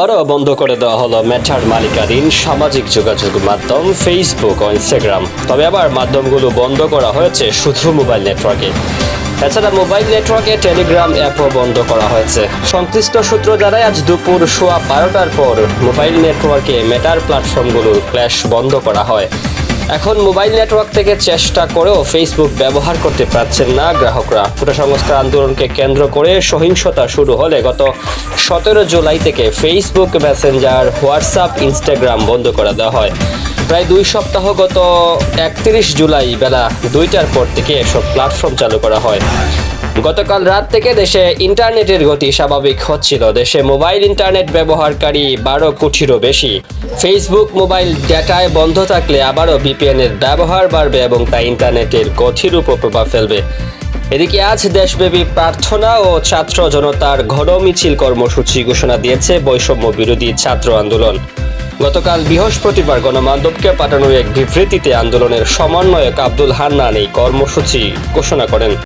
আবারও বন্ধ করে দেওয়া হলো মেটার মালিকাধীন সামাজিক যোগাযোগ মাধ্যম ফেসবুক ও ইনস্টাগ্রাম তবে আবার মাধ্যমগুলো বন্ধ করা হয়েছে শুধু মোবাইল নেটওয়ার্কে। এছাড়া মোবাইল নেটওয়ার্কে টেলিগ্রাম অ্যাপও বন্ধ করা হয়েছে। সংশ্লিষ্ট সূত্র দ্বারা আজ দুপুর সোয়া বারোটার পর মোবাইল নেটওয়ার্কে মেটার প্ল্যাটফর্মগুলোর ক্ল্যাশ বন্ধ করা হয়। এখন মোবাইল নেটওয়ার্ক থেকে চেষ্টা করেও ফেসবুক ব্যবহার করতে পারছেন না গ্রাহকরা। কোটা সংস্কার আন্দোলনকে কেন্দ্র করে সহিংসতা শুরু হলে গত সতেরো জুলাই থেকে ফেসবুক মেসেঞ্জার হোয়াটসঅ্যাপ ইনস্টাগ্রাম বন্ধ করে দেওয়া হয়। প্রায় দুই সপ্তাহ গত একত্রিশ জুলাই বেলা দুইটার পর থেকে এসব প্ল্যাটফর্ম চালু করা হয়। গতকাল রাত থেকে দেশে ইন্টারনেটের গতি স্বাভাবিক হচ্ছিল। দেশে মোবাইল ইন্টারনেট ব্যবহারকারী বারো কোটিরও বেশি। ফেসবুক মোবাইল ডেটায় বন্ধ থাকলে আবারও বিপিএন এর ব্যবহার বাড়বে এবং তা ইন্টারনেটের গতির উপর প্রভাব ফেলবে। এদিকে আজ দেশব্যাপী প্রার্থনা ও ছাত্র জনতার ঘন মিছিল কর্মসূচি ঘোষণা দিয়েছে বৈষম্য বিরোধী ছাত্র আন্দোলন। গতকাল বৃহস্পতিবার গণমাধ্যমকে পাঠানো এক বিবৃতিতে আন্দোলনের সমন্বয়ক আব্দুল হান্নান এই কর্মসূচি ঘোষণা করেন।